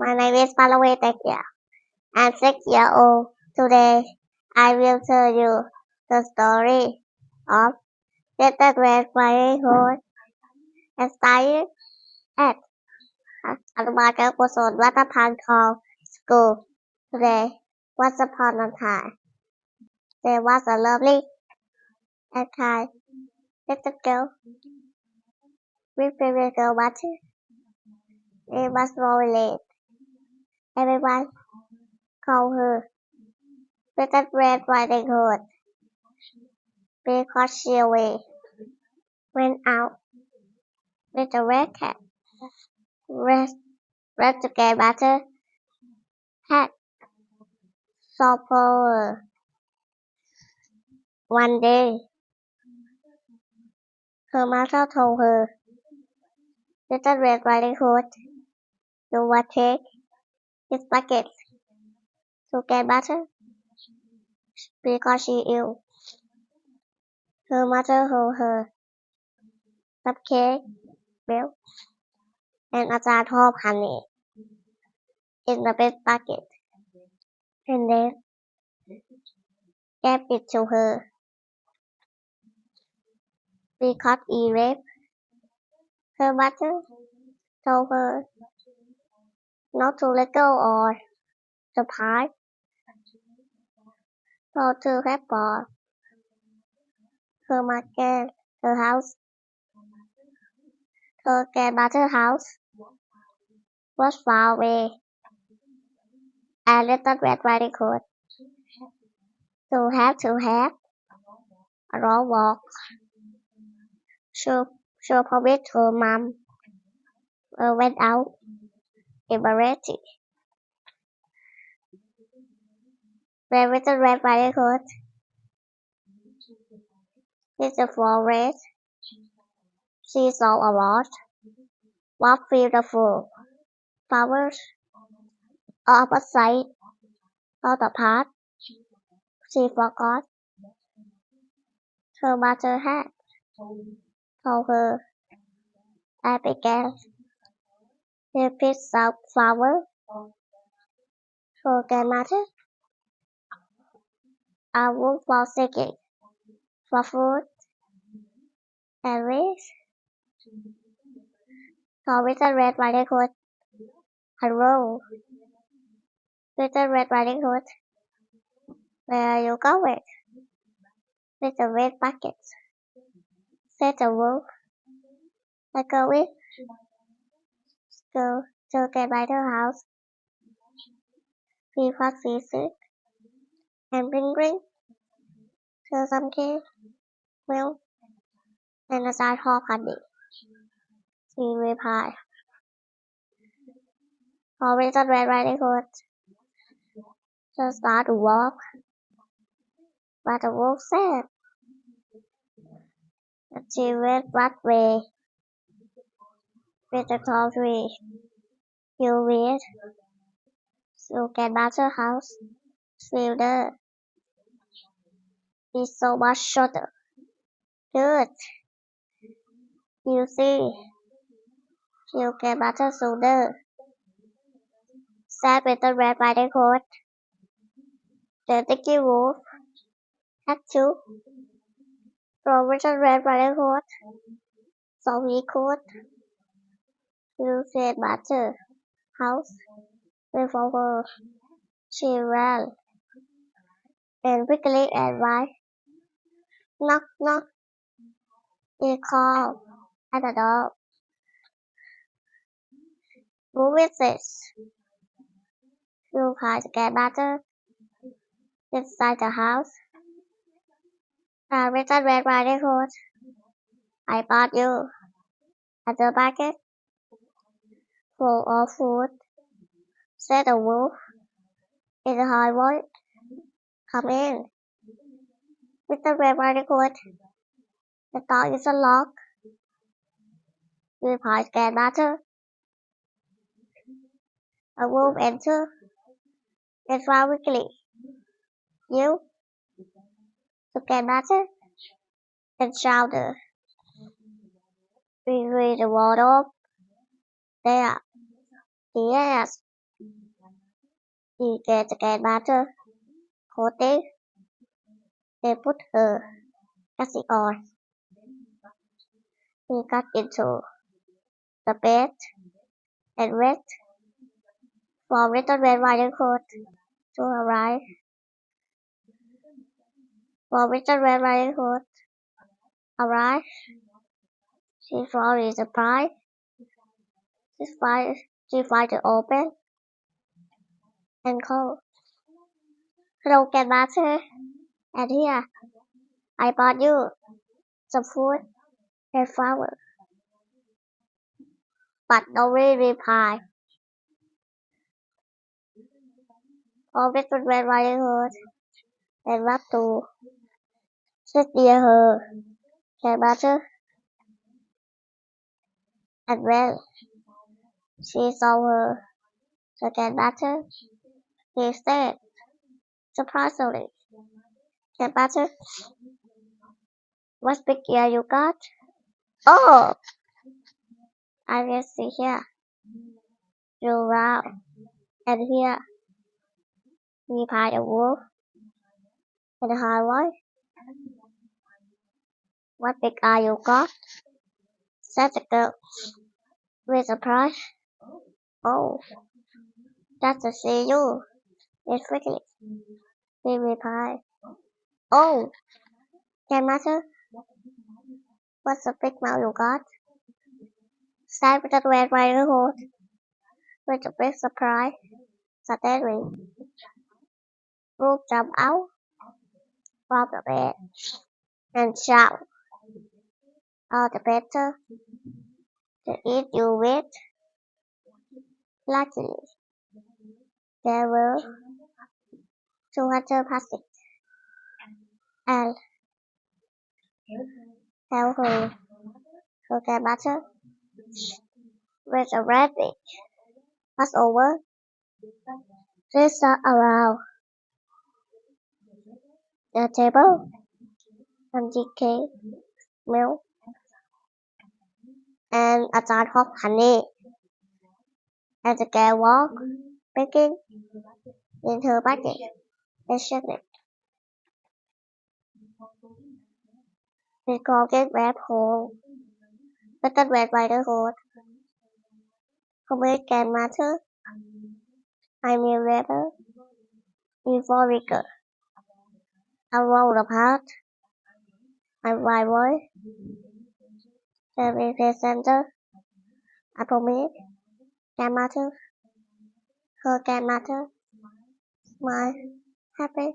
My name is Malaway Tekia. I'm six years old. Today, I will tell you the story of Little Red Flying Horse inspired at Anumaga Boson Ratapantong School. Today, once upon a time, there was a lovely and kind little girl. We girl wanted. It was very late. Everyone called her Little Red Riding Hood because she always went out with a red cat. Red, red to get butter had supper one day. Her mother told her, Little Red Riding Hood, you will take his bucket to get butter because she ill. Her mother told her some cake, milk, and a jar of honey in the big bucket, and then gave it to her. Because Eve, her mother told her not to let go of the pie, so to have bought her market, her house, her grandmother house. Was far away, and Little Red Riding Hood to have to have. A long walk. She, she promised her mom uh, went out embarrassing. When Little Red Riding Hood hit the forest, she saw a lot. Of beautiful flowers. On the side of the path. She forgot. Her mother had told her. And began to pick some flowers for grandmother. A wolf was seeking for food wish. So Little Red Riding Hood hello, Little Red Riding Hood, where are you going? With the red bucket, said the wolf. I go with go to grandmother's house. He was sick and bring bring to some cake, milk, and a jar of honey. She replied. For Little Red Riding Hood to start to walk, but the wolf said that she went that way with the tall tree. You read, you can master house, fielder. It's so much shorter. Good. You see, you can master sooner. Said Little Red Riding Hood. The Dicky Wolf had to Little Red Riding Hood so he could use his master house before. She ran and quickly and right. Knock knock. He called at the door. Who is this? You get grandmother inside the house. Uh, Little Red Riding Hood. I bought you at the market full of food, said the wolf in a high voice. Come in. Little Red Riding Hood. The door is unlocked. Replied grandmother. A wolf entered and frowned quickly. You? The grandmother and shouted. We read the of there. Yes, He gets matter. Coating. They put her casting on. He got into the bed and wait for Little Red Riding Hood to arrive. For Little Red Riding Hood arrive, she very surprised. She finds she finds it open and cold. Hello, Grandmaster. And here, I bought you some food and flowers. But nobody replied. All Little Red Riding Hood and what to sit near her. Grandmaster. And when she saw her, the Grandmaster, he said, surprisingly, Grandmaster, what big ear you got? Oh, I will see here. You round. And here, we find a wolf and a highway. What big eye you got? Said the girl with a surprise. Oh, that's see you. It's quickly. He replied. Oh, Grandmaster, what's the big mouth you got? Said with the red riding hood. With a big surprise. Suddenly, Wolf jumped out from the bed and shout, All the better to eat you with. Luckily, there were two hundred passing and tell her her grandmother with a rabbit was over. They sat around the table and DK milk and a jar of honey. And the girl walked, picking in her bucket and shaking it. The Colgate Red Hole. Little Red Riding Hood. Complete Grandmaster. I'm your rebel. Before we go. I roll apart. My rival. The representative. I promise. Grandmother. Her grandmother. Smile. Happy.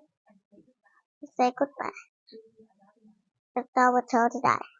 Say goodbye. The dog will tell to die.